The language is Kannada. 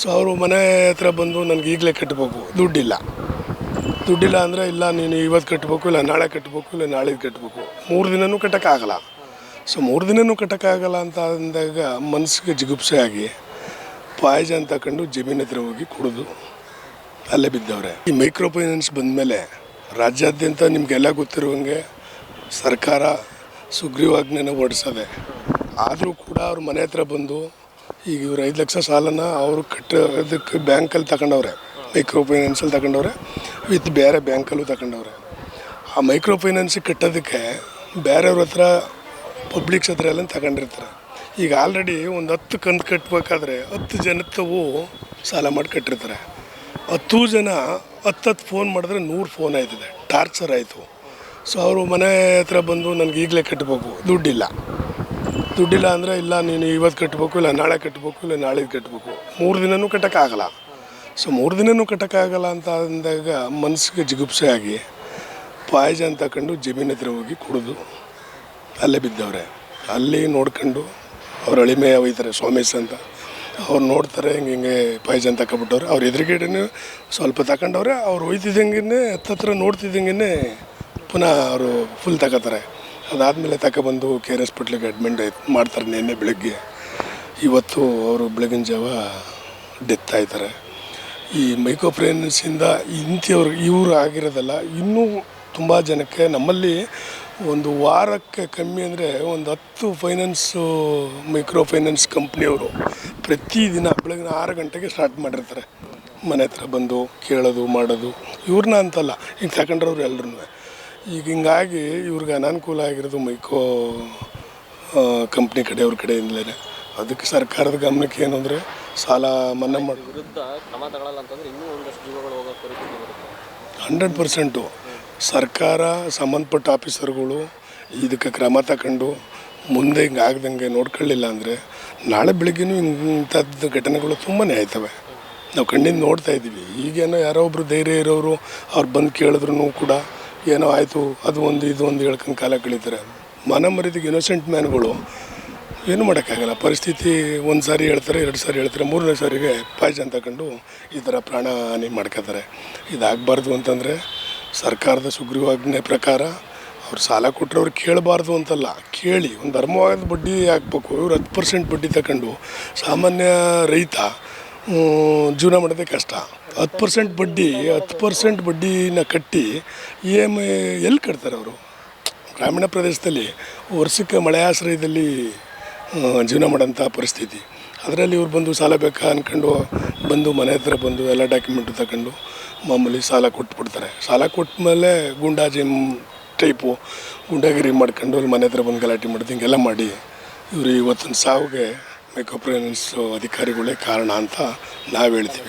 ಸೊ ಅವರು ಮನೆ ಹತ್ರ ಬಂದು ನನಗೆ ಈಗಲೇ ಕಟ್ಟಬೇಕು ದುಡ್ಡಿಲ್ಲ. ದುಡ್ಡಿಲ್ಲ ಅಂದರೆ ಇಲ್ಲ, ನೀನು ಇವತ್ತು ಕಟ್ಟಬೇಕು ಇಲ್ಲ ನಾಳೆ ಕಟ್ಟಬೇಕು ಇಲ್ಲ ನಾಳೆದು ಕಟ್ಟಬೇಕು ಮೂರು ದಿನವೂ ಕಟ್ಟೋಕ್ಕಾಗಲ್ಲ. ಸೊ ಮೂರು ದಿನವೂ ಕಟ್ಟೋಕ್ಕಾಗಲ್ಲ ಅಂತ ಅಂದಾಗ ಮನಸ್ಸಿಗೆ ಜಿಗುಪ್ಸೆ ಆಗಿ ಅಂತ ತಗೊಂಡು ಜಮೀನ್ ಹತ್ರ ಹೋಗಿ ಕುಡಿದು ಅಲ್ಲೇ ಬಿದ್ದವ್ರೆ. ಈ ಮೈಕ್ರೋ ಫೈನಾನ್ಸ್ ಬಂದಮೇಲೆ ರಾಜ್ಯಾದ್ಯಂತ ನಿಮಗೆಲ್ಲ ಗೊತ್ತಿರುವಂಗೆ ಸರ್ಕಾರ ಸುಗ್ರೀವಾಜ್ಞೆನ ಹೊರಡಿಸದೆ. ಆದರೂ ಕೂಡ ಅವ್ರ ಮನೆ ಹತ್ರ ಬಂದು ಈಗ ಇವ್ರು ಐದು ಲಕ್ಷ ಸಾಲನ ಅವರು ಕಟ್ಟೋದಕ್ಕೆ ಬ್ಯಾಂಕಲ್ಲಿ ತಗೊಂಡವ್ರೆ ಮೈಕ್ರೋ ಫೈನಾನ್ಸಲ್ಲಿ ತಗೊಂಡವ್ರೆ, ವಿತ್ ಬೇರೆ ಬ್ಯಾಂಕಲ್ಲೂ ತಗೊಂಡವ್ರೆ. ಆ ಮೈಕ್ರೋ ಫೈನಾನ್ಸಿಗೆ ಕಟ್ಟೋದಕ್ಕೆ ಬೇರೆಯವ್ರ ಹತ್ರ ಪಬ್ಲಿಕ್ಸ್ ಹತ್ರ ಎಲ್ಲ ತಗೊಂಡಿರ್ತಾರೆ. ಈಗ ಆಲ್ರೆಡಿ ಒಂದು ಹತ್ತು ಕಂತು ಕಟ್ಟಬೇಕಾದ್ರೆ ಹತ್ತು ಜನತ್ತವು ಸಾಲ ಮಾಡಿ ಕಟ್ಟಿರ್ತಾರೆ. ಹತ್ತು ಜನ ಹತ್ತತ್ತು ಫೋನ್ ಮಾಡಿದ್ರೆ ನೂರು ಫೋನ್ ಆಯ್ತದೆ ಟಾರ್ಚರ್ ಆಯಿತು. ಸೊ ಅವರು ಮನೆ ಹತ್ರ ಬಂದು ನನಗೆ ಈಗಲೇ ಕಟ್ಟಬೇಕು ದುಡ್ಡಿಲ್ಲ. ದುಡ್ಡಿಲ್ಲ ಅಂದರೆ ಇಲ್ಲ, ನೀನು ಇವತ್ತು ಕಟ್ಟಬೇಕು ಇಲ್ಲ ನಾಳೆ ಕಟ್ಟಬೇಕು ಇಲ್ಲ ನಾಳೆ ಕಟ್ಟಬೇಕು ಮೂರು ದಿನವೂ ಕಟ್ಟೋಕ್ಕಾಗಲ್ಲ. ಸೊ ಮೂರು ದಿನವೂ ಕಟ್ಟೋಕ್ಕಾಗಲ್ಲ ಅಂತ ಅಂದಾಗ ಮನಸ್ಸಿಗೆ ಜಿಗುಪ್ಸೆ ಆಗಿ ಪಾಯ್ಜನ್ ತಗೊಂಡು ಜಮೀನ್ ಹತ್ರ ಹೋಗಿ ಕುಡಿದು ಅಲ್ಲೇ ಬಿದ್ದವ್ರೆ. ಅಲ್ಲಿ ನೋಡ್ಕೊಂಡು ಅವ್ರ ಅಳಿಮೆ ಒಯ್ತಾರೆ, ಸ್ವಾಮೀಸ್ ಅಂತ. ಅವ್ರು ನೋಡ್ತಾರೆ, ಹಿಂಗೆ ಹಿಂಗೆ ಪಾಯ್ಜನ್ ತಗೊಬಿಟ್ಟವ್ರೆ ಅವ್ರು ಸ್ವಲ್ಪ ತಗೊಂಡವ್ರೆ ಅವ್ರು ಒಯ್ತಿದ್ದಂಗೆ ಹತ್ತತ್ರ ನೋಡ್ತಿದ್ದಂಗೆ ಪುನಃ ಅವರು ಫುಲ್ ತಗೋತಾರೆ. ಅದಾದಮೇಲೆ ತಗೊಬಂದು ಕೆ ಆರ್ ಹಾಸ್ಪಿಟ್ಲಿಗೆ ಅಡ್ಮಿಟ್ ಮಾಡ್ತಾರೆ ನಿನ್ನೆ ಬೆಳಗ್ಗೆ. ಇವತ್ತು ಅವರು ಬೆಳಗಿನ ಜಾವ ಡೆತ್ ಆಯ್ತಾರೆ. ಈ ಮೈಕ್ರೋಫೈನಾನ್ಸಿಂದ ಇಂಥವ್ರು ಇವರು ಆಗಿರೋದಲ್ಲ, ಇನ್ನೂ ತುಂಬ ಜನಕ್ಕೆ ನಮ್ಮಲ್ಲಿ ಒಂದು ವಾರಕ್ಕೆ ಕಮ್ಮಿ ಅಂದರೆ ಒಂದು ಹತ್ತು ಫೈನಾನ್ಸು ಮೈಕ್ರೋ ಫೈನಾನ್ಸ್ ಕಂಪ್ನಿಯವರು ಪ್ರತಿದಿನ ಬೆಳಗಿನ ಆರು ಗಂಟೆಗೆ ಸ್ಟಾರ್ಟ್ ಮಾಡಿರ್ತಾರೆ. ಮನೆ ಹತ್ರ ಬಂದು ಕೇಳೋದು, ಮಾಡೋದು. ಇವ್ರನ್ನ ಅಂತಲ್ಲ, ಈಗ ತಗೊಂಡ್ರವ್ರು ಎಲ್ಲರೂ ಈಗ ಹಿಂಗಾಗಿ ಇವ್ರಿಗೆ ಅನಾನುಕೂಲ ಆಗಿರೋದು ಮೈಕೋ ಕಂಪ್ನಿ ಕಡೆಯವ್ರ ಕಡೆಯಿಂದಲೇ ಅದಕ್ಕೆ ಸರ್ಕಾರದ ಗಮನಕ್ಕೆ ಏನು ಅಂದರೆ ಸಾಲ ಮನ್ನಾ ಮಾಡಿ ವಿರುದ್ಧ ಕ್ರಮ ತಗೊಳ್ಳಲ್ಲ ಅಂತಂದ್ರೆ ಇನ್ನೂ ಒಂದಷ್ಟು ಜೀವಗಳು ಹೋಗೋ ಪರಿಸ್ಥಿತಿ ಬರುತ್ತೆ. Hundred percent. ಸರ್ಕಾರ ಸಂಬಂಧಪಟ್ಟ ಆಫೀಸರ್ಗಳು ಇದಕ್ಕೆ ಕ್ರಮ ತಗೊಂಡು ಮುಂದೆ ಹಿಂಗೆ ಆಗ್ದಂಗೆ ನೋಡ್ಕೊಳ್ಳಿಲ್ಲ ಅಂದರೆ ನಾಳೆ ಬೆಳಿಗ್ಗೆನೂ ಇಂಥದ್ದು ಘಟನೆಗಳು ತುಂಬಾ ಆಯ್ತವೆ. ನಾವು ಕಣ್ಣಿಂದ ನೋಡ್ತಾ ಇದ್ದೀವಿ ಈಗೇನೋ ಯಾರೋ ಒಬ್ಬರು ಧೈರ್ಯ ಇರೋರು ಅವ್ರು ಬಂದು ಕೇಳಿದ್ರು ಕೂಡ ಏನೋ ಆಯಿತು, ಅದು ಒಂದು, ಇದು ಒಂದು ಹೇಳ್ಕೊಂಡು ಕಾಲ ಕಳೀತಾರೆ. ಮನ ಮರಿದಿಗೆ ಇನ್ನೋಸೆಂಟ್ ಮ್ಯಾನ್ಗಳು ಏನು ಮಾಡೋಕ್ಕಾಗಲ್ಲ. ಪರಿಸ್ಥಿತಿ ಒಂದು ಸಾರಿ ಹೇಳ್ತಾರೆ, ಎರಡು ಸಾರಿ ಹೇಳ್ತಾರೆ, ಮೂರನೇ ಸಾರಿಗೆ ಪಾಯ್ಜನ್ ತಗೊಂಡು ಈ ಥರ ಪ್ರಾಣ ಹಾನಿ ಮಾಡ್ಕೋತಾರೆ. ಇದಾಗಬಾರ್ದು ಅಂತಂದರೆ ಸರ್ಕಾರದ ಸುಗ್ರೀವಾಜ್ಞೆ ಪ್ರಕಾರ ಅವ್ರು ಸಾಲ ಕೊಟ್ಟರೆ ಅವ್ರು ಕೇಳಬಾರ್ದು ಅಂತಲ್ಲ. ಕೇಳಿ, ಒಂದು ಧರ್ಮವಾದ ಬಡ್ಡಿ ಹಾಕ್ಬೇಕು, ಇವ್ರು ಹತ್ತು ಪರ್ಸೆಂಟ್ ಬಡ್ಡಿ ತಗೊಂಡು ಸಾಮಾನ್ಯ ರೈತ ಜೀವನ ಮಾಡೋದೇ ಕಷ್ಟ. ಹತ್ತು ಪರ್ಸೆಂಟ್ ಬಡ್ಡಿ, ಹತ್ತು ಪರ್ಸೆಂಟ್ ಬಡ್ಡಿನ ಕಟ್ಟಿ ಇ ಎಂ ಐ ಎಲ್ಲಿ ಕಟ್ತಾರೆ ಅವರು? ಗ್ರಾಮೀಣ ಪ್ರದೇಶದಲ್ಲಿ ವರ್ಷಕ್ಕೆ ಮಳೆ ಆಶ್ರಯದಲ್ಲಿ ಜೀವನ ಮಾಡೋಂಥ ಪರಿಸ್ಥಿತಿ. ಅದರಲ್ಲಿ ಇವ್ರು ಬಂದು ಸಾಲ ಬೇಕಾ ಅಂದ್ಕೊಂಡು ಬಂದು ಮನೆ ಹತ್ರ ಬಂದು ಎಲ್ಲ ಡಾಕ್ಯುಮೆಂಟು ತಗೊಂಡು ಮಾಮೂಲಿ ಸಾಲ ಕೊಟ್ಬಿಡ್ತಾರೆ. ಸಾಲ ಕೊಟ್ಟ ಮೇಲೆ ಗುಂಡಾಜಿ ಟೈಪು ಗುಂಡಾಗಿರಿ ಮಾಡ್ಕೊಂಡು ಅಲ್ಲಿ ಮನೆ ಹತ್ರ ಬಂದು ಗಲಾಟೆ ಮಾಡೋದು ಹಿಂಗೆಲ್ಲ ಮಾಡಿ ಇವರು ಇವತ್ತಿನ ಸಾವಿಗೆ ಮೈಕ್ರೋ ಫೈನಾನ್ಸ್ ಅಧಿಕಾರಿಗಳೇ ಕಾರಣ ಅಂತ ನಾವು ಹೇಳ್ತೀವಿ.